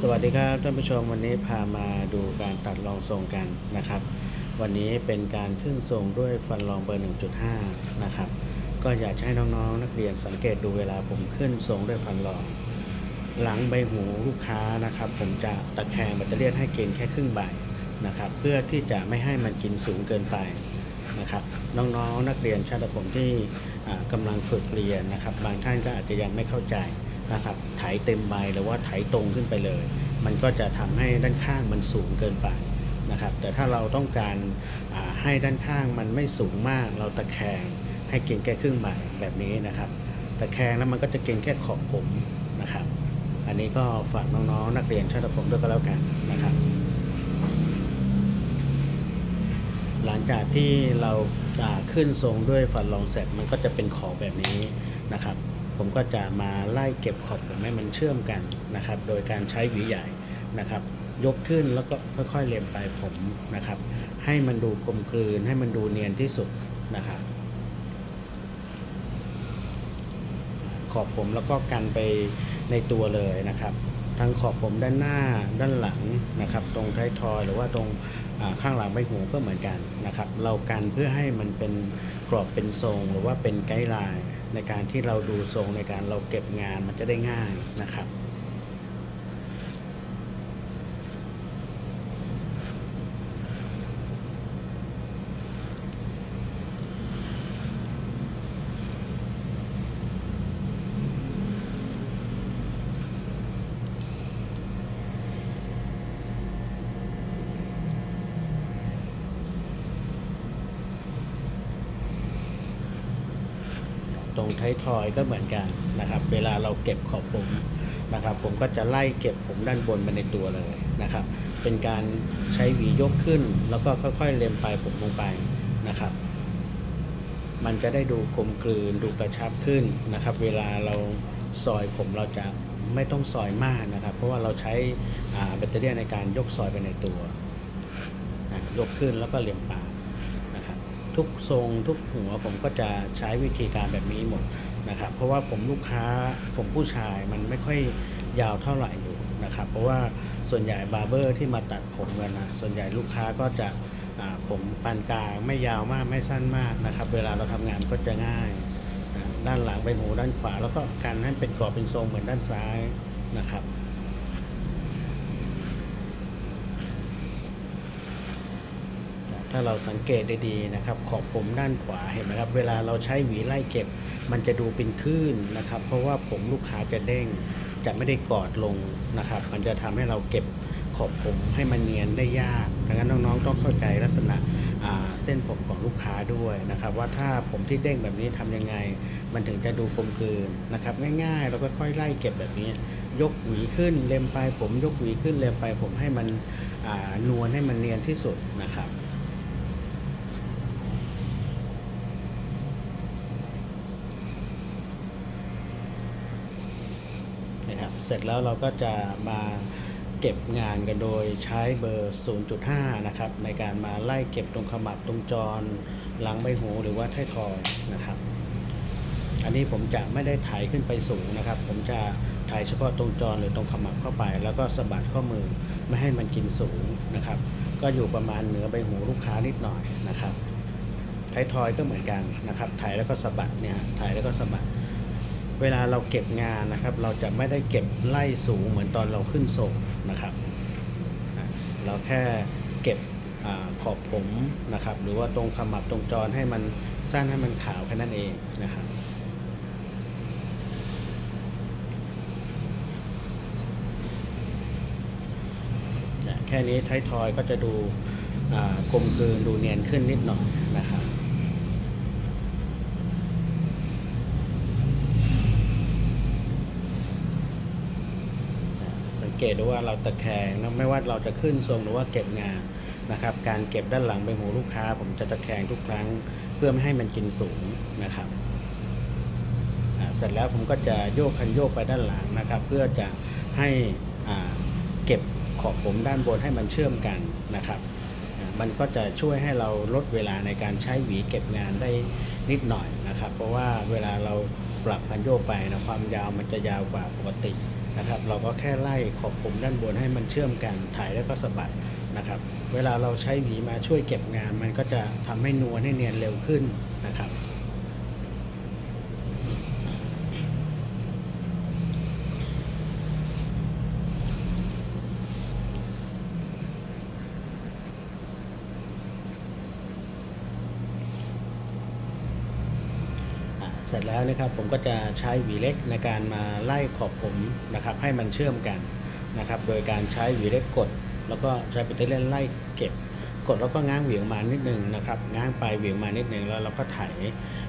สวัสดีครับท่านผู้ชมวันนี้พามาดูการตัดรองทรงกันนะครับ วันนี้เป็นการขึ้นทรงด้วยฟันรองเบอร์ 1.5 นะครับก็อยากให้น้องๆ นักเรียนสังเกตดูเวลาผมขึ้นทรงด้วยฟันรอง หลังใบหูลูกค้านะครับ ผมจะตะแคงแบตเตอรี่ให้เกณฑ์แค่ครึ่งใบนะครับ เพื่อที่จะไม่ให้มันกินสูงเกินไปนะครับน้องๆ นักเรียนชั้นประถมที่อ่ากำลังฝึกเรียนนะครับ บางท่านก็อาจจะยังไม่เข้าใจ นะครับไถเต็มใบหรือว่าไถตรงขึ้นไปเลย มันก็จะทำให้ด้านข้างมันสูงเกินไปนะครับ แต่ถ้าเราต้องการให้ด้านข้างมันไม่สูงมาก เราตะแคงให้เกณฑ์แค่ครึ่งใบแบบนี้นะครับ ตะแคงแล้วมันก็จะเกณฑ์แค่ขอบผมนะครับ อันนี้ก็ฝากน้องๆนักเรียนชั้นประถมด้วยก็แล้วกันนะครับ หลังจากที่เราขึ้นทรงด้วยฟันรองเสร็จมันก็จะเป็นขอบแบบนี้นะครับ ผมก็จะมาไล่เก็บขอบผมให้มันเชื่อมกันนะครับ โดยการใช้หวีใหญ่นะครับ ยกขึ้นแล้วก็ค่อยๆเลียมปลายผมนะครับ ให้มันดูกลมกลืนให้มันดูเนียนที่สุดนะครับ ขอบผมแล้วก็กันไปในตัวเลยนะครับทั้งขอบผมด้านหน้าด้านหลังนะครับ ตรงท้ายทอยหรือว่าตรงข้างหลังใบหูก็เหมือนกันนะครับ เรากันเพื่อให้มันเป็นกรอบเป็นทรงหรือว่าเป็นไกด์ไลน์ ในการที่เราดูทรงในการเราเก็บงานมันจะได้ง่ายนะครับ ตรงท้ายทอยก็เหมือนกันนะครับ เวลาเราเก็บขอบผมนะครับ ผมก็จะไล่เก็บผมด้านบนไปในตัวเลยนะครับ เป็นการใช้หวียกขึ้น แล้วก็ค่อยๆเล็มปลายผมลงไปนะครับ มันจะได้ดูกลมกลืนดูกระชับขึ้นนะครับ เวลาเราซอยผมเราจะไม่ต้องซอยมากนะครับ เพราะว่าเราใช้แบตเตอรี่ในการยกซอยไปในตัวนะยกขึ้นแล้วก็เลียมปลาย ทุกทรงทุกหัวผมก็จะใช้วิธีการแบบนี้หมดนะครับ เพราะว่าผมลูกค้าผมผู้ชายมันไม่ค่อยยาวเท่าไหร่อยู่นะครับ เพราะว่าส่วนใหญ่บาร์เบอร์ที่มาตัดผมกันนะส่วนใหญ่ลูกค้าก็จะผมปานกลางไม่ยาวมากไม่สั้นมากนะครับ เวลาเราทำงานก็จะง่ายด้านหลังเป็นหูด้านขวา แล้วก็การให้เป็นกรอบเป็นทรงเหมือนด้านซ้ายนะครับ ถ้าเราสังเกตได้ดีนะครับ ขอบผมด้านขวาเห็นไหมครับ เวลาเราใช้หวีไล่เก็บ มันจะดูเป็นคลื่นนะครับ เพราะว่าผมลูกค้าจะเด้ง จะไม่ได้กอดลงนะครับ มันจะทำให้เราเก็บขอบผมให้มันเนียนได้ยาก ดังนั้นน้องๆต้องเข้าใจลักษณะเส้นผมของลูกค้าด้วยนะครับ ว่าถ้าผมที่เด้งแบบนี้ทำยังไง มันถึงจะดูกลมกลืนนะครับ ง่ายๆ เราก็ค่อยไล่เก็บแบบนี้ ยกหวีขึ้นเล็มปลายผมยกหวีขึ้นเล็มปลายผมให้มันนวลให้มันเนียนที่สุดนะครับ นะครับ เสร็จแล้วเราก็จะมาเก็บงานกันโดยใช้เบอร์ 0.5 นะครับ ในการมาไล่เก็บตรงขมับตรงจรหลังใบหูหรือว่าท้ายทอยนะครับ อันนี้ผมจะไม่ได้ไถขึ้นไปสูงนะครับ ผมจะไถเฉพาะตรงจรหรือตรงขมับเข้าไป แล้วก็สะบัดข้อมือไม่ให้มันกินสูงนะครับ ก็อยู่ประมาณเหนือใบหูลูกค้านิดหน่อยนะครับท้ายทอยก็เหมือนกันนะครับไถแล้วก็สะบัดเนี่ยไถแล้วก็สะบัด เวลาเราเก็บงานนะครับ เราจะไม่ได้เก็บไล่สูงเหมือนตอนเราขึ้นทรงนะครับ เราแค่เก็บอขอบผมนะครับ หรือว่าตรงขมับตรงจรให้มันสั้นให้มันขาวแค่นั้นเองนะครับแค่นี้ท้ายทอยก็จะดูกลมกลืนดูเนียนขึ้นนิดหน่อยนะครับ เกตดูว่าเราตะแคงนะไม่ว่าเราจะขึ้นทรงหรือว่าเก็บงานนะครับ การเก็บด้านหลังใบหูลูกค้า ผมจะตะแคงทุกครั้ง เพื่อไม่ให้มันกินสูงนะครับเสร็จแล้วผมก็จะโยกคันโยกไปด้านหลังนะครับ เพื่อจะให้เก็บขอบผมด้านบนให้มันเชื่อมกันนะครับ มันก็จะช่วยให้เราลดเวลาในการใช้หวีเก็บงานได้นิดหน่อยนะครับ เพราะว่าเวลาเราปรับคันโยกไปนะความยาวมันจะยาวกว่าปกติ นะครับ เราก็แค่ไล่ขอบผมด้านบนให้มันเชื่อมกันถ่ายแล้วก็สะบัดนะครับ เวลาเราใช้หวีมาช่วยเก็บงาน มันก็จะทำให้นวลให้เนียนเร็วขึ้นนะครับ อะ เสร็จแล้วนะครับผมก็จะใช้หวีเล็กในการมาไล่ขอบผมนะครับให้มันเชื่อมกันนะครับ โดยการใช้หวีเล็กกด แล้วก็ใช้แบตเตอรี่ไล่เก็บ กดแล้วก็ง้างเหวี่ยงมานิดนึงนะครับง้างไปเหวี่ยงมานิดนึงแล้วเราก็ไถ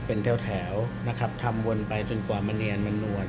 เป็นแถวๆนะครับทำวนไปจนกว่ามันเนียนมันนวล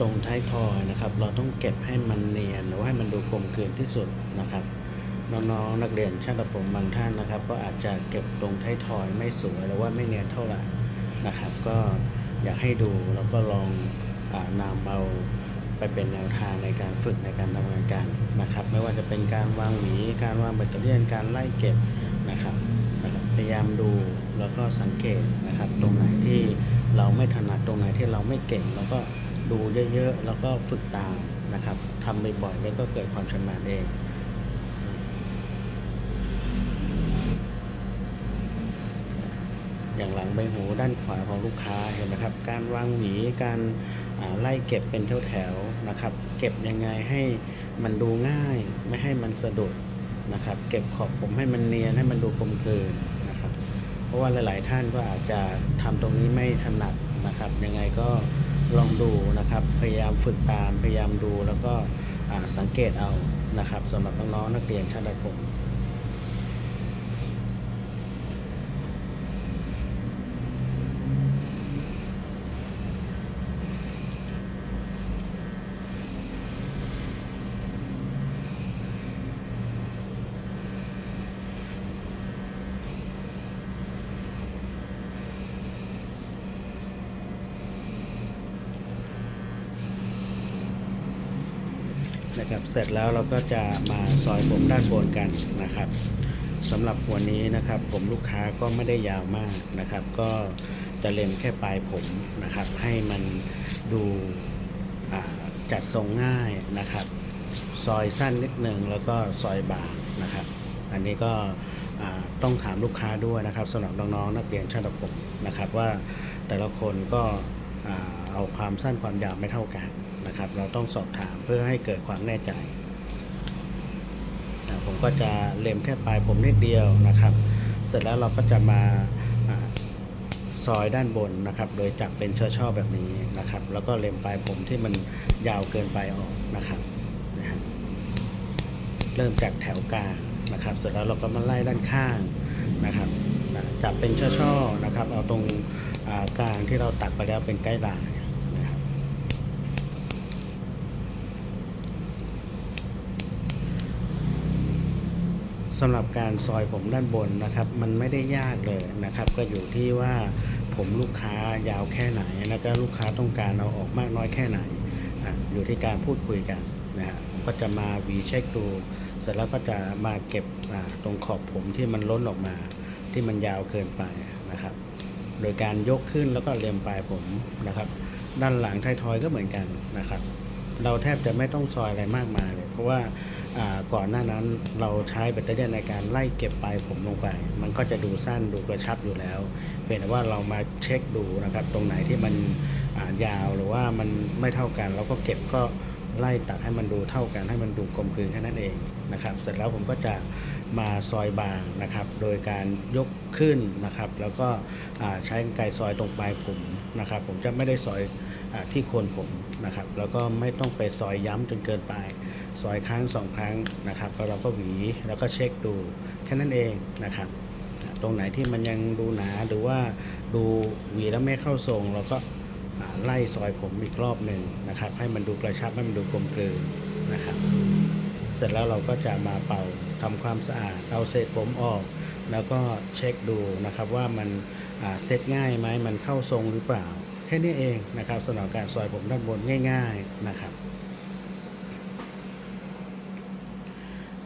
ตรงท้ายทอยนะครับ เราต้องเก็บให้มันเนียนหรือว่าให้มันดูกลมกลืนที่สุดนะครับ น้องๆนักเรียนช่างตัดผมบางท่านนะครับ ก็อาจจะเก็บตรงท้ายทอยไม่สวยหรือว่าไม่เนียนเท่าไหร่นะครับ ก็อยากให้ดูแล้วก็ลองอนำเอาไปเป็นแนวทางในการฝึกในการทำงานกันนะครับ ไม่ว่าจะเป็นการวางหวีการวางแบตเตอรี่ยนการไล่เก็บนะครับนะครับพยายามดูแล้วก็สังเกตนะครับ ตรงไหนที่เราไม่ถนัดตรงไหนที่เราไม่เก่งเราก็ ดูเยอะๆ แล้วก็ฝึกตามนะครับทำบ่อยๆแล้วก็เกิดความชำนาญเองอย่างหลังใบหูด้านขวาของลูกค้าเห็นไหมครับ การวางหวีการาไล่เก็บเป็นแถวๆนะครับ เก็บยังไงให้มันดูง่าย ไม่ให้มันสะดุดนะครับ เก็บขอบผมให้มันเนียนให้มันดูกลมกลืนนะครับ เพราะว่าหลาย ๆ ท่านก็อาจจะทำตรงนี้ไม่ถนัดนะครับ ยังไงก็ ลองดูนะครับ พยายามฝึกตาม พยายามดูแล้วก็สังเกตเอานะครับสำหรับน้องๆนักเรียนชั้นประถม นะครับ เสร็จแล้วเราก็จะมาซอยผมด้านบนกันนะครับสำหรับวันนี้นะครับ ผมลูกค้าก็ไม่ได้ยาวมากนะครับ ก็จะเล็มแค่ปลายผมนะครับ ให้มันดูจัดทรงง่ายนะครับ ซอยสั้นนิดหนึ่งแล้วก็ซอยบางนะครับ อันนี้ก็ต้องถามลูกค้าด้วยนะครับสำหรับน้องๆนักเรียนช่างตัดผมนะครับ ว่าแต่ละคนก็เอาความสั้นความยาวไม่เท่ากัน นะครับ เราต้องสอบถามเพื่อให้เกิดความแน่ใจนะผมก็จะเล็มแค่ปลายผมนิดเดียวนะครับ เสร็จแล้วเราก็จะมาซอยด้านบนนะครับ โดยจับเป็นช่อๆแบบนี้นะครับ แล้วก็เล็มปลายผมที่มันยาวเกินไปออกนะครับนะฮะเริ่มจากแถวกลางนะครับ เสร็จแล้วเราก็มาไล่ด้านข้างนะครับจับเป็นช่อๆนะครับ เอาตรงกลางที่เราตัดไปแล้วเป็นใกล้ลายนะครับ สำหรับการซอยผมด้านบนนะครับ มันไม่ได้ยากเลยนะครับ ก็อยู่ที่ว่าผมลูกค้ายาวแค่ไหน แล้วก็ลูกค้าต้องการเอาออกมากน้อยแค่ไหนออยู่ที่การพูดคุยกันนะฮะผมก็จะมาวีเช็คดู เสร็จแล้วก็จะมาเก็บตรงขอบผมที่มันล้นออกมา ที่มันยาวเกินไปนะครับ โดยการยกขึ้นแล้วก็เลียมปลายผมนะครับ ด้านหลังไทยทอยก็เหมือนกันนะครับ เราแทบจะไม่ต้องซอยอะไรมากมายเลยเพราะว่า ก่อนหน้านั้นเราใช้แบตเตอรี่ในการไล่เก็บปลายผมลงไป มันก็จะดูสั้นดูกระชับอยู่แล้วเพียงแต่ว่าเรามาเช็คดูนะครับ ตรงไหนที่มันยาวหรือว่ามันไม่เท่ากัน เราก็เก็บก็ไล่ตัดให้มันดูเท่ากันให้มันดูกลมกลืนแค่นั้นเองนะครับ เสร็จแล้วผมก็จะมาซอยบางนะครับ โดยการยกขึ้นนะครับ แล้วก็ใช้กรรไกซอยตรงปลายผมนะครับ ผมจะไม่ได้ซอยอที่โคนผมนะครับ แล้วก็ไม่ต้องไปซอยย้ำจนเกินไป ซอยครั้งสองครั้งนะครับแล้วเราก็หวีแล้วก็เช็คดูแค่นั้นเองนะครับตรงไหนที่มันยังดูหนาหรือว่าดูหวีแล้วไม่เข้าทรง เราก็ไล่ซอยผมอีกรอบหนึ่งนะครับ ให้มันดูกระชับให้มันดูกลมกลืนนะครับ เสร็จแล้วเราก็จะมาเป่าทำความสะอาดเอาเศษผมออก แล้วก็เช็คดูนะครับว่ามันเซ็ตง่ายไหมมันเข้าทรงหรือเปล่า แค่นี้เองนะครับสำหรับการซอยผมด้านบนง่าย ๆนะครับ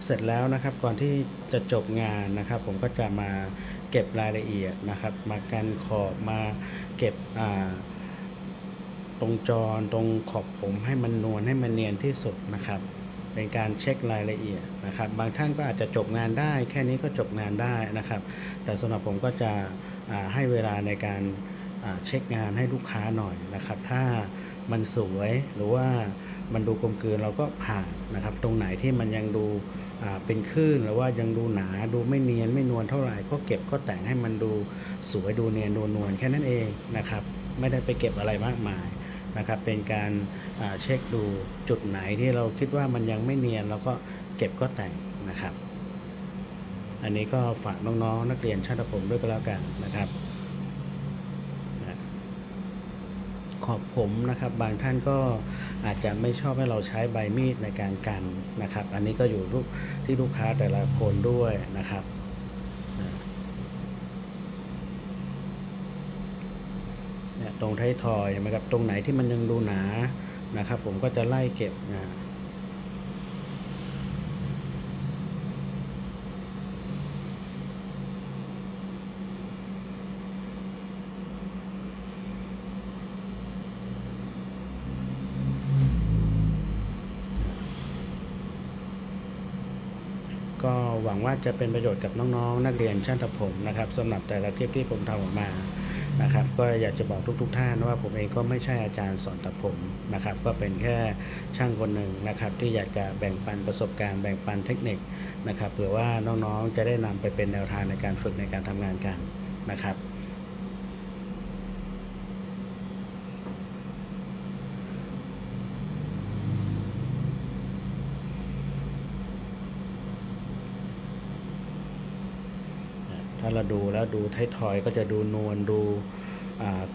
เสร็จแล้วนะครับก่อนที่จะจบงานนะครับ ผมก็จะมาเก็บรายละเอียดนะครับ มากันขอบมาเก็บตรงจรตรงขอบผมให้มันนวลให้มันเนียนที่สุดนะครับ เป็นการเช็ครายละเอียดนะครับ บางท่านก็อาจจะจบงานได้ แค่นี้ก็จบงานได้นะครับ แต่สำหรับผมก็จะให้เวลาในการเช็คงานให้ลูกค้าหน่อยนะครับ ถ้ามันสวยหรือว่ามันดูกลมกลืนเราก็ผ่านนะครับ ตรงไหนที่มันยังดู เป็นคลื่นหรือว่ายังดูหนาดูไม่เนียนไม่นวลเท่าไหร่ก็เก็บก็แต่งให้มันดูสวยดูเนียนดูนวลแค่นั้นเองนะครับไม่ได้ไปเก็บอะไรมากมายนะครับเป็นการอ่าเช็คดูจุดไหนที่เราคิดว่ามันยังไม่เนียนเราก็เก็บก็แต่งนะครับ อันนี้ก็ฝากน้องๆนักเรียนช่างตัดผมด้วยก็แล้วกันนะครับนะ ขอบผมนะครับ บางท่านก็อาจจะไม่ชอบให้เราใช้ใบมีดในการกันนะครับ อันนี้ก็อยู่ลูกที่ลูกค้าแต่ละคนด้วยนะครับเนี่ยตรงท้ายทอยนไหมครับตรงไหนที่มันยังดูหนานะครับ ผมก็จะไล่เก็บนะ ก็หวังว่าจะเป็นประโยชน์กับน้องๆ นักเรียนช่างตัดผมนะครับสำหรับแต่ละคลิปที่ผมทำออกมานะครับ ก็อยากจะบอกทุกๆท่านว่าผมเองก็ไม่ใช่อาจารย์สอนตัดผมนะครับ ก็เป็นแค่ช่างคนหนึ่งนะครับ ที่อยากจะแบ่งปันประสบการณ์แบ่งปันเทคนิคนะครับเผื่อว่าน้องๆจะได้นำไปเป็นแนวทางในการฝึกในการทำงานกันนะครับ ถ้าเราดูแล้วดูท้ายทอยก็จะดูนวลดู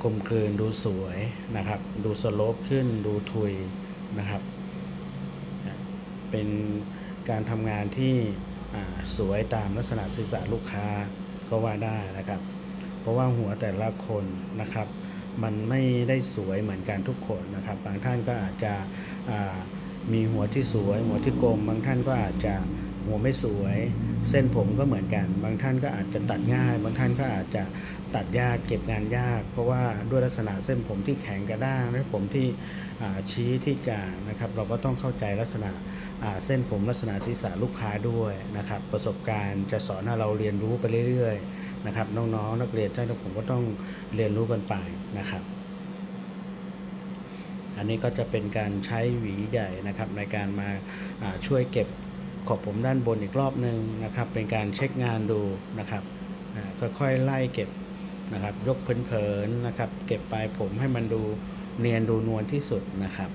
กลมกลืนดูสวยนะครับ ดูสโลปขึ้นดูทุยนะครับ เป็นการทำงานที่สวยตามลักษณะศีรษะลูกค้าก็ว่าได้นะครับ เพราะว่าหัวแต่ละคนนะครับ มันไม่ได้สวยเหมือนกันทุกคนนะครับ บางท่านก็อาจจะมีหัวที่สวย หัวที่กลม บางท่านก็อาจจะ หัวไม่สวย เส้นผมก็เหมือนกัน บางท่านก็อาจจะตัดง่าย บางท่านก็อาจจะตัดยากเก็บงานยาก เพราะว่าด้วยลักษณะเส้นผมที่แข็งกระด้างและผมที่ชี้ที่กลางนะครับ เราก็ต้องเข้าใจลักษณะเส้นผมลักษณะศีรษะลูกค้าด้วยนะครับ ประสบการณ์จะสอนให้เราเรียนรู้ไปเรื่อยๆนะครับน้องๆนักเรียนท่านผมก็ต้องเรียนรู้กันไปนะครับ อันนี้ก็จะเป็นการใช้หวีใหญ่นะครับในการมาาช่วยเก็บ ขอบผมด้านบนอีกรอบหนึ่งนะครับ เป็นการเช็คงานดูนะครับค่อยๆไล่เก็บนะครับ ยกเพลินๆนะครับ เก็บปลายผมให้มันดูเนียนดูนวลที่สุดนะครับ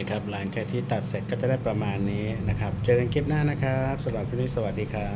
นะครับหลังจากที่ตัดเสร็จก็จะได้ประมาณนี้นะครับ เจอกันคลิปหน้านะครับสำหรับคลิปนี้สวัสดีครับ